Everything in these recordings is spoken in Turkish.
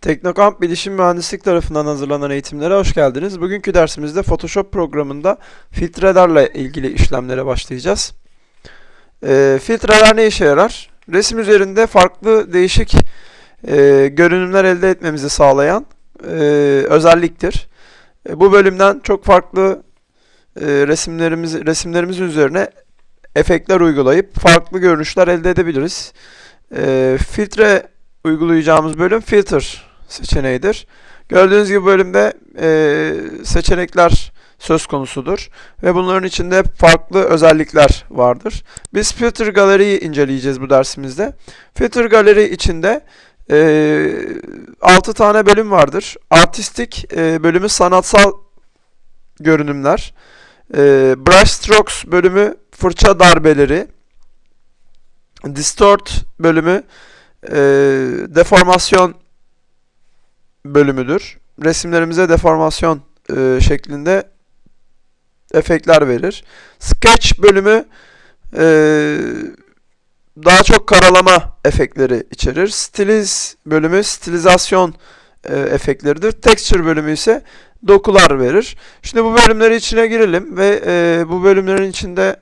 Teknokamp Bilişim Mühendislik tarafından hazırlanan eğitimlere hoş geldiniz. Bugünkü dersimizde Photoshop programında filtrelerle ilgili işlemlere başlayacağız. Ee, filtreler ne işe yarar? Resim üzerinde farklı değişik e, görünümler elde etmemizi sağlayan e, özelliktir. E, bu bölümden çok farklı e, resimlerimiz resimlerimizin üzerine efektler uygulayıp farklı görünüşler elde edebiliriz. E, filtre uygulayacağımız bölüm filter seçeneğidir. Gördüğünüz gibi bölümde e, seçenekler söz konusudur ve bunların içinde farklı özellikler vardır. Biz Filter Gallery'yi inceleyeceğiz bu dersimizde. Filter Gallery içinde e, 6 tane bölüm vardır. Artistik e, bölümü sanatsal görünümler. E, Brush Strokes bölümü fırça darbeleri. Distort bölümü e, deformasyon bölümüdür. Resimlerimize deformasyon e, şeklinde efektler verir. Sketch bölümü e, daha çok karalama efektleri içerir. Stiliz bölümü stilizasyon e, efektleridir. Texture bölümü ise dokular verir. Şimdi bu bölümleri içine girelim ve e, bu bölümlerin içinde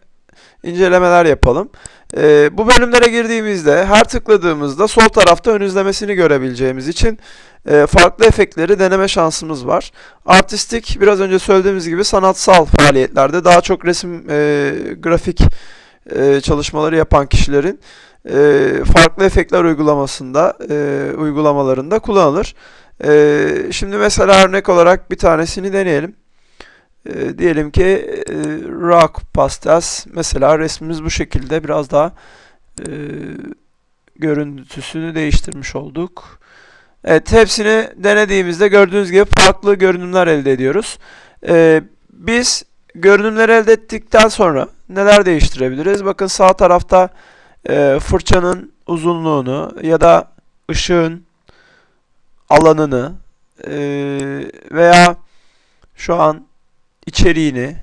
incelemeler yapalım. E, bu bölümlere girdiğimizde her tıkladığımızda sol tarafta ön izlemesini görebileceğimiz için e, farklı efektleri deneme şansımız var. Artistik biraz önce söylediğimiz gibi sanatsal faaliyetlerde daha çok resim e, grafik e, çalışmaları yapan kişilerin e, farklı efektler uygulamasında e, uygulamalarında kullanılır. E, şimdi mesela örnek olarak bir tanesini deneyelim. E, diyelim ki e, rock pastels mesela resmimiz bu şekilde biraz daha e, görüntüsünü değiştirmiş olduk. Evet hepsini denediğimizde gördüğünüz gibi farklı görünümler elde ediyoruz. E, biz görünümleri elde ettikten sonra neler değiştirebiliriz? Bakın sağ tarafta e, fırçanın uzunluğunu ya da ışığın alanını e, veya şu an içeriğini,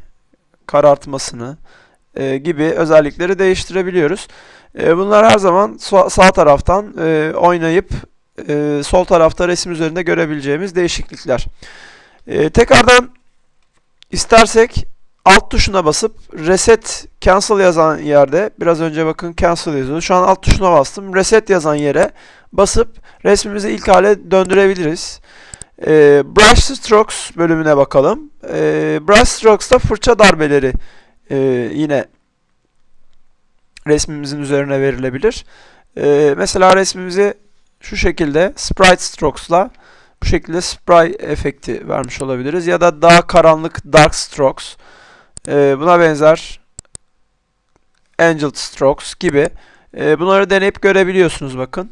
karartmasını e, gibi özellikleri değiştirebiliyoruz. E, bunlar her zaman sağ taraftan e, oynayıp e, sol tarafta resim üzerinde görebileceğimiz değişiklikler. E, tekrardan istersek alt tuşuna basıp reset cancel yazan yerde biraz önce bakın cancel yazıyordu. Şu an alt tuşuna bastım. Reset yazan yere basıp resmimizi ilk hale döndürebiliriz. E, brush strokes bölümüne bakalım. E, brush strokes'ta fırça darbeleri e, yine resmimizin üzerine verilebilir. E, mesela resmimizi şu şekilde sprite strokes'la bu şekilde spray efekti vermiş olabiliriz. Ya da daha karanlık dark strokes e, buna benzer angel strokes gibi e, bunları deneyip görebiliyorsunuz bakın.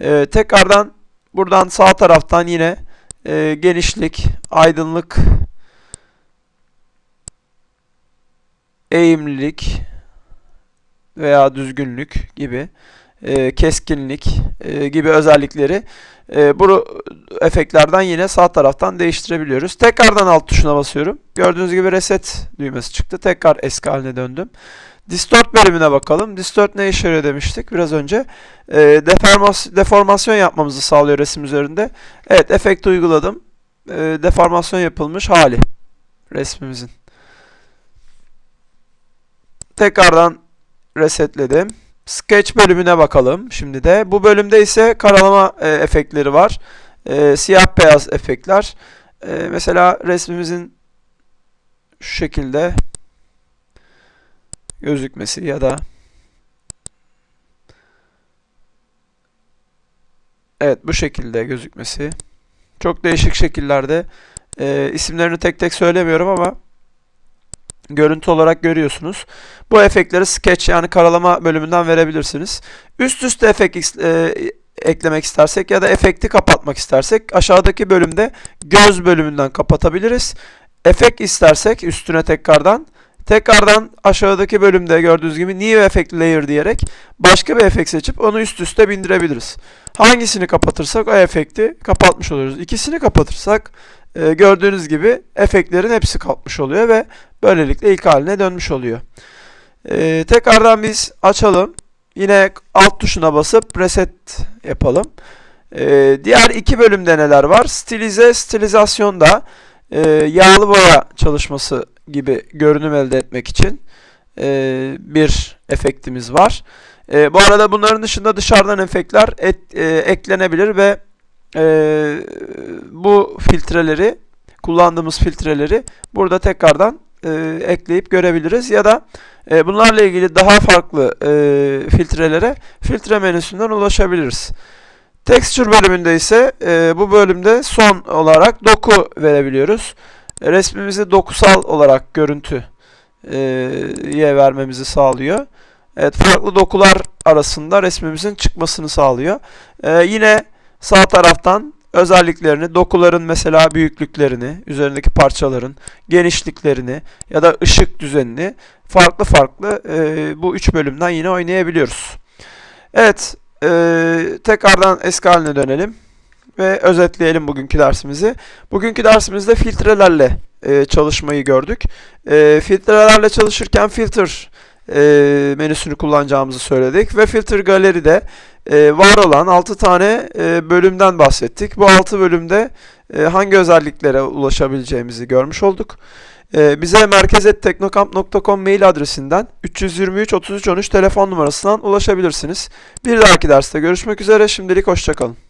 E, tekrardan buradan sağ taraftan yine e, genişlik, aydınlık, eğimlilik veya düzgünlük gibi e, keskinlik e, gibi özellikleri e, bu efektlerden yine sağ taraftan değiştirebiliyoruz. Tekrardan alt tuşuna basıyorum. Gördüğünüz gibi reset düğmesi çıktı. Tekrar eski haline döndüm. Distort bölümüne bakalım. Distort ne işe yarıyor demiştik biraz önce. E, deformas deformasyon yapmamızı sağlıyor resim üzerinde. Evet efekt uyguladım. E, deformasyon yapılmış hali resmimizin. Tekrardan resetledim. Sketch bölümüne bakalım şimdi de. Bu bölümde ise karalama e, efektleri var. E, siyah beyaz efektler. E, mesela resmimizin şu şekilde gözükmesi ya da Evet bu şekilde gözükmesi. Çok değişik şekillerde. E, isimlerini tek tek söylemiyorum ama görüntü olarak görüyorsunuz. Bu efektleri sketch yani karalama bölümünden verebilirsiniz. Üst üste efekt e, eklemek istersek ya da efekti kapatmak istersek aşağıdaki bölümde göz bölümünden kapatabiliriz. Efekt istersek üstüne tekrardan tekrardan aşağıdaki bölümde gördüğünüz gibi New Effect Layer diyerek başka bir efekt seçip onu üst üste bindirebiliriz. Hangisini kapatırsak o efekti kapatmış oluruz. İkisini kapatırsak e, gördüğünüz gibi efektlerin hepsi kalkmış oluyor ve böylelikle ilk haline dönmüş oluyor. E, tekrardan biz açalım. Yine alt tuşuna basıp reset yapalım. E, diğer iki bölümde neler var? Stilize, stilizasyonda e, yağlı boya çalışması gibi görünüm elde etmek için e, bir efektimiz var. E, bu arada bunların dışında dışarıdan efektler et- e, eklenebilir ve e, bu filtreleri kullandığımız filtreleri burada tekrardan e, ekleyip görebiliriz ya da e, bunlarla ilgili daha farklı e, filtrelere filtre menüsünden ulaşabiliriz. Texture bölümünde ise e, bu bölümde son olarak doku verebiliyoruz. E, resmimizi dokusal olarak görüntüye vermemizi sağlıyor. Evet, farklı dokular arasında resmimizin çıkmasını sağlıyor. E, yine sağ taraftan özelliklerini, dokuların mesela büyüklüklerini, üzerindeki parçaların genişliklerini ya da ışık düzenini farklı farklı e, bu üç bölümden yine oynayabiliyoruz. Evet, e, tekrardan eski haline dönelim ve özetleyelim bugünkü dersimizi. Bugünkü dersimizde filtrelerle e, çalışmayı gördük. E, filtrelerle çalışırken filter e, menüsünü kullanacağımızı söyledik ve filter galeride e, var olan 6 tane e, bölümden bahsettik. Bu 6 bölümde e, hangi özelliklere ulaşabileceğimizi görmüş olduk. E, bize merkezetteknokamp.com mail adresinden 323 33 13 telefon numarasından ulaşabilirsiniz. Bir dahaki derste görüşmek üzere. Şimdilik hoşçakalın.